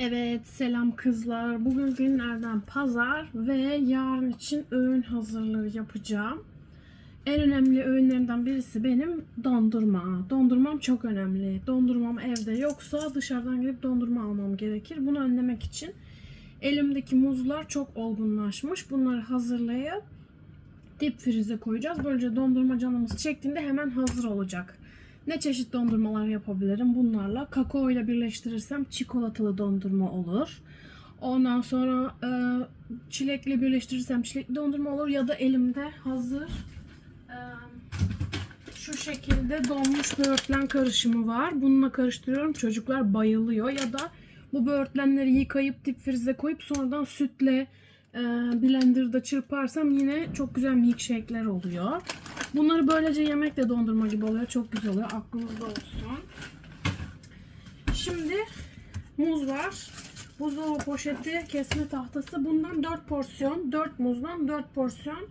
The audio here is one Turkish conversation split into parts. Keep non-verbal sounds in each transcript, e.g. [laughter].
Evet selam kızlar. Bugün günlerden pazar ve yarın için öğün hazırlığı yapacağım. En önemli öğünlerimden birisi benim dondurma. Dondurmam çok önemli. Dondurmam evde yoksa dışarıdan gidip dondurma almam gerekir. Bunu önlemek için elimdeki muzlar çok olgunlaşmış. Bunları hazırlayıp dip frize koyacağız. Böylece dondurma canımız çektiğinde hemen hazır olacak. Ne çeşit dondurmalar yapabilirim bunlarla? Kakao ile birleştirirsem çikolatalı dondurma olur. Ondan sonra e, çilekle birleştirirsem çilekli dondurma olur ya da elimde hazır e, şu şekilde donmuş böğürtlen karışımı var. Bununla karıştırıyorum. Çocuklar bayılıyor ya da bu böğürtlenleri yıkayıp dip frize koyup sonradan sütle blenderda çırparsam yine çok güzel milkshake'ler oluyor. Bunları böylece yemek de dondurma gibi oluyor. Çok güzel oluyor. Aklınızda olsun. Şimdi muz var. Buzdolabı poşeti, kesme tahtası. Bundan 4 porsiyon, 4 muzdan 4 porsiyon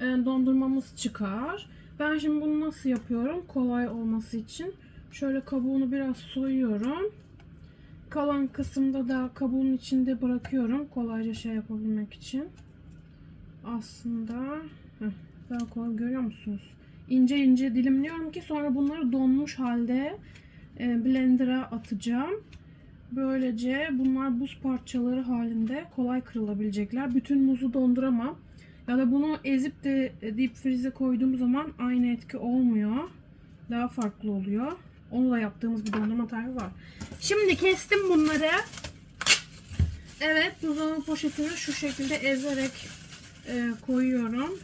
e, dondurmamız çıkar. Ben şimdi bunu nasıl yapıyorum? Kolay olması için. Şöyle kabuğunu biraz soyuyorum. Kalan kısımda da kabuğun içinde bırakıyorum. Kolayca şey yapabilmek için. Aslında daha kolay görüyor musunuz? İnce ince dilimliyorum ki sonra bunları donmuş halde e, blender'a atacağım. Böylece bunlar buz parçaları halinde kolay kırılabilecekler. Bütün muzu donduramam. Ya da bunu ezip de deep freeze'e koyduğum zaman aynı etki olmuyor. Daha farklı oluyor. Onu da yaptığımız bir dondurma tarifi var. Şimdi kestim bunları. Evet buzdolabı poşetini şu şekilde ezerek e, koyuyorum.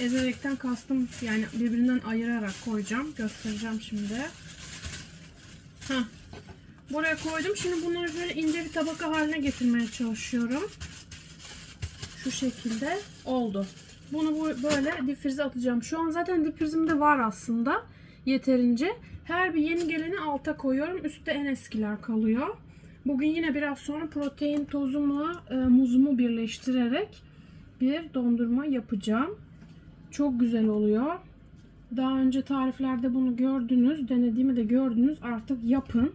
Ezerekten kastım yani birbirinden ayırarak koyacağım. Göstereceğim şimdi. Heh. Buraya koydum. Şimdi bunları böyle ince bir tabaka haline getirmeye çalışıyorum. Şu şekilde oldu. Bunu bu böyle difrize atacağım. Şu an zaten difrizimde var aslında. Yeterince. Her bir yeni geleni alta koyuyorum. Üstte en eskiler kalıyor. Bugün yine biraz sonra protein tozumla e, muzumu birleştirerek bir dondurma yapacağım. Çok güzel oluyor. Daha önce tariflerde bunu gördünüz. Denediğimi de gördünüz. Artık yapın.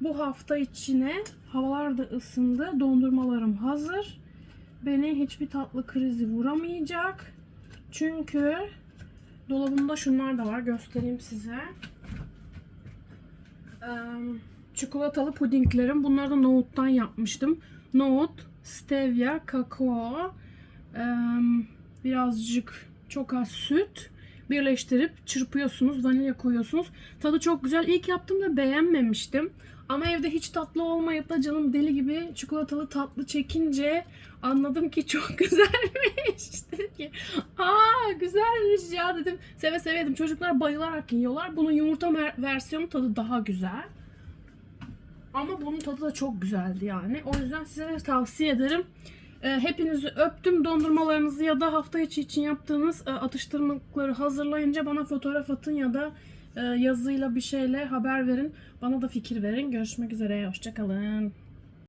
Bu hafta içine havalar da ısındı. Dondurmalarım hazır. Beni hiçbir tatlı krizi vuramayacak. Çünkü dolabımda şunlar da var. Göstereyim size. Çikolatalı pudinglerim. Bunları da nohuttan yapmıştım. Nohut, stevia, kakao, birazcık çok az süt birleştirip çırpıyorsunuz. Vanilya koyuyorsunuz. Tadı çok güzel. İlk yaptığımda beğenmemiştim. Ama evde hiç tatlı olmayıp da canım deli gibi çikolatalı tatlı çekince anladım ki çok [laughs] güzelmiş. dedim ki aa güzelmiş ya dedim. Seve seve yedim. Çocuklar bayılarak yiyorlar. Bunun yumurta versiyonu tadı daha güzel. Ama bunun tadı da çok güzeldi yani. O yüzden size de tavsiye ederim. Ee, Hepinizi öptüm. Dondurmalarınızı ya da hafta içi için yaptığınız e, atıştırmalıkları hazırlayınca bana fotoğraf atın ya da yazıyla bir şeyle haber verin. Bana da fikir verin. Görüşmek üzere. Hoşçakalın.